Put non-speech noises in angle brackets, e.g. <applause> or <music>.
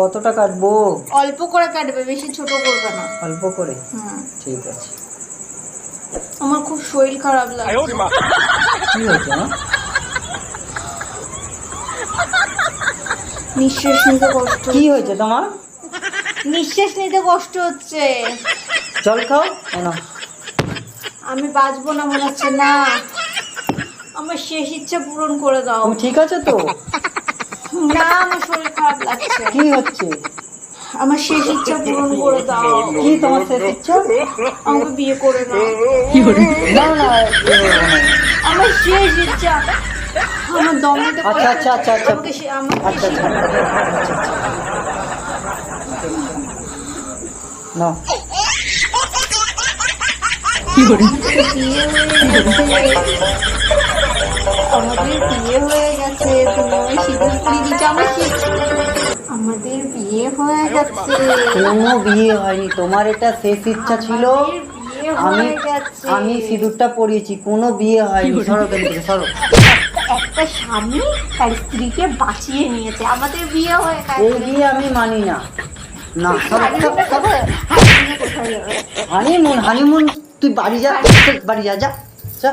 কতটা কাটবো? অল্প করে কাটবে বেশি ছোট করবে না। অল্প করে? হুম। ঠিক আছে। আমার খুব শরীর খারাপ লাগছে। কি হয়েছে মা? নিঃশ্বাস নিতে কষ্ট কি হয়েছে তোমার? নিঃশ্বাস নিতে কষ্ট হচ্ছে। জল খাও। না আমি বাঁচবো না মনে হচ্ছে না। আমার শেষ ইচ্ছা পূরণ করে দাও। ঠিক আছে তো? না আমার শরীর <laughs> কি হচ্ছে? আমার শেষ ইচ্ছা পূরণ করে দাও। <laughs> কি তোমার শেষ ইচ্ছা? আমাকে বিয়ে করে নাও। না না আমার শেষ ইচ্ছা। আমার দম আচ্ছা, আচ্ছা, আচ্ছা, আচ্ছা। আচ্ছা আচ্ছা আচ্ছা, আচ্ছা। হয়ে গেছে আমাদের বিয়ে হয়ে গেছে। তুমি আমায় সিঁদুর দিচ্ছ আমার আমাদের বিয়ে হয়ে গেছে কোনো বিয়ে হয়নি। তোমার এটা শেষ ইচ্ছা ছিল। আমি আমি সিঁদুরটা পরিয়েছি। কোনো বিয়ে হয়নি। সরো কেন থেকে সরো। একটা স্বামী তার স্ত্রীকে বাঁচিয়ে নিয়েছে। আমাদের বিয়ে হয়ে গেছে। এই বিয়ে আমি মানি না। না সরো হানিমুনে হানিমুনে। তুই বাড়ি যা বাড়ি যা যা যা।